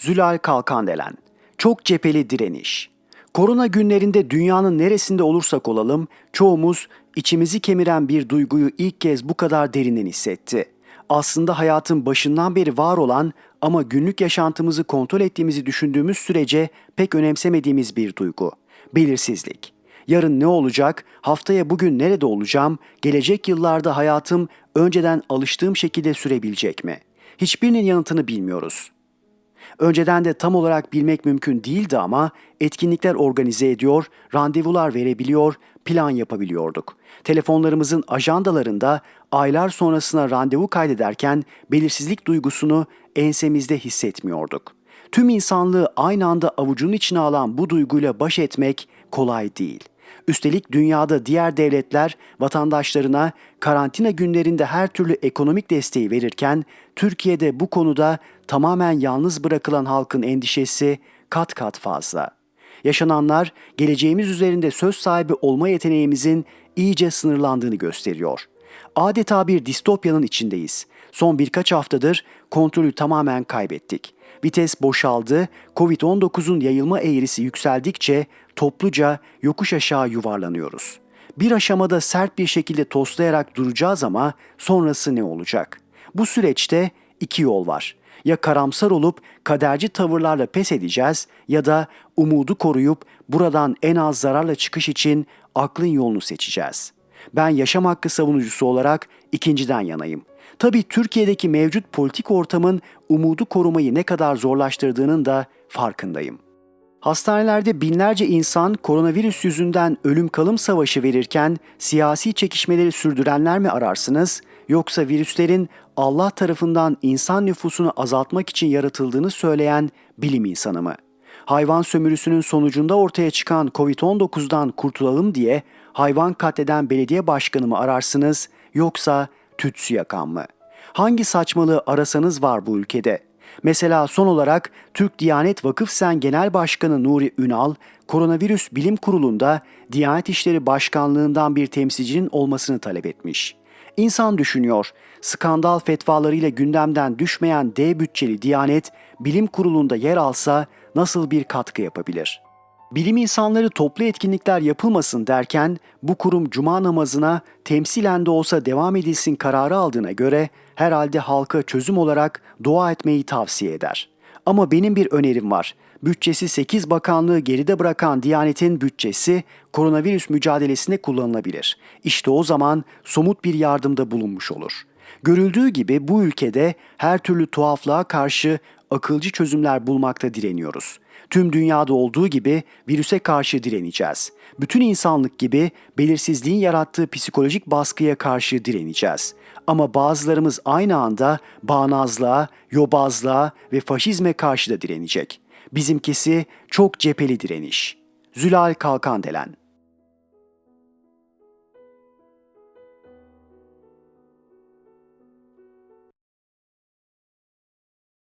Zülal Kalkandelen. Çok cepheli direniş. Korona günlerinde dünyanın neresinde olursak olalım, çoğumuz içimizi kemiren bir duyguyu ilk kez bu kadar derinden hissetti. Aslında hayatın başından beri var olan ama günlük yaşantımızı kontrol ettiğimizi düşündüğümüz sürece pek önemsemediğimiz bir duygu. Belirsizlik. Yarın ne olacak? Haftaya bugün nerede olacağım? Gelecek yıllarda hayatım önceden alıştığım şekilde sürebilecek mi? Hiçbirinin yanıtını bilmiyoruz. Önceden de tam olarak bilmek mümkün değildi ama etkinlikler organize ediyor, randevular verebiliyor, plan yapabiliyorduk. Telefonlarımızın ajandalarında aylar sonrasına randevu kaydederken belirsizlik duygusunu ensemizde hissetmiyorduk. Tüm insanlığı aynı anda avucunun içine alan bu duyguyla baş etmek kolay değil. Üstelik dünyada diğer devletler vatandaşlarına karantina günlerinde her türlü ekonomik desteği verirken Türkiye'de bu konuda tamamen yalnız bırakılan halkın endişesi kat kat fazla. Yaşananlar geleceğimiz üzerinde söz sahibi olma yeteneğimizin iyice sınırlandığını gösteriyor. Adeta bir distopyanın içindeyiz. Son birkaç haftadır kontrolü tamamen kaybettik. Vites boşaldı, Covid-19'un yayılma eğrisi yükseldikçe topluca yokuş aşağı yuvarlanıyoruz. Bir aşamada sert bir şekilde toslayarak duracağız ama sonrası ne olacak? Bu süreçte iki yol var. Ya karamsar olup kaderci tavırlarla pes edeceğiz ya da umudu koruyup buradan en az zararla çıkış için aklın yolunu seçeceğiz. Ben yaşam hakkı savunucusu olarak ikinciden yanayım. Tabii Türkiye'deki mevcut politik ortamın umudu korumayı ne kadar zorlaştırdığının da farkındayım. Hastanelerde binlerce insan koronavirüs yüzünden ölüm kalım savaşı verirken siyasi çekişmeleri sürdürenler mi ararsınız yoksa virüslerin Allah tarafından insan nüfusunu azaltmak için yaratıldığını söyleyen bilim insanı mı? Hayvan sömürüsünün sonucunda ortaya çıkan Covid-19'dan kurtulalım diye hayvan katleden belediye başkanı mı ararsınız yoksa tütsü yakan mı? Hangi saçmalığı arasanız var bu ülkede? Mesela son olarak Türk Diyanet Vakıf Sen Genel Başkanı Nuri Ünal, Koronavirüs Bilim Kurulu'nda Diyanet İşleri Başkanlığından bir temsilcinin olmasını talep etmiş. İnsan düşünüyor, skandal fetvalarıyla gündemden düşmeyen D bütçeli Diyanet, Bilim Kurulu'nda yer alsa nasıl bir katkı yapabilir?'' Bilim insanları toplu etkinlikler yapılmasın derken bu kurum cuma namazına temsilen de olsa devam edilsin kararı aldığına göre herhalde halka çözüm olarak dua etmeyi tavsiye eder. Ama benim bir önerim var. Bütçesi 8 bakanlığı geride bırakan Diyanet'in bütçesi koronavirüs mücadelesine kullanılabilir. İşte o zaman somut bir yardımda bulunmuş olur. Görüldüğü gibi bu ülkede her türlü tuhaflığa karşı akılcı çözümler bulmakta direniyoruz. Tüm dünyada olduğu gibi virüse karşı direneceğiz. Bütün insanlık gibi belirsizliğin yarattığı psikolojik baskıya karşı direneceğiz. Ama bazılarımız aynı anda bağnazlığa, yobazlığa ve faşizme karşı da direnecek. Bizimkisi çok cepheli direniş. Zülal Kalkandelen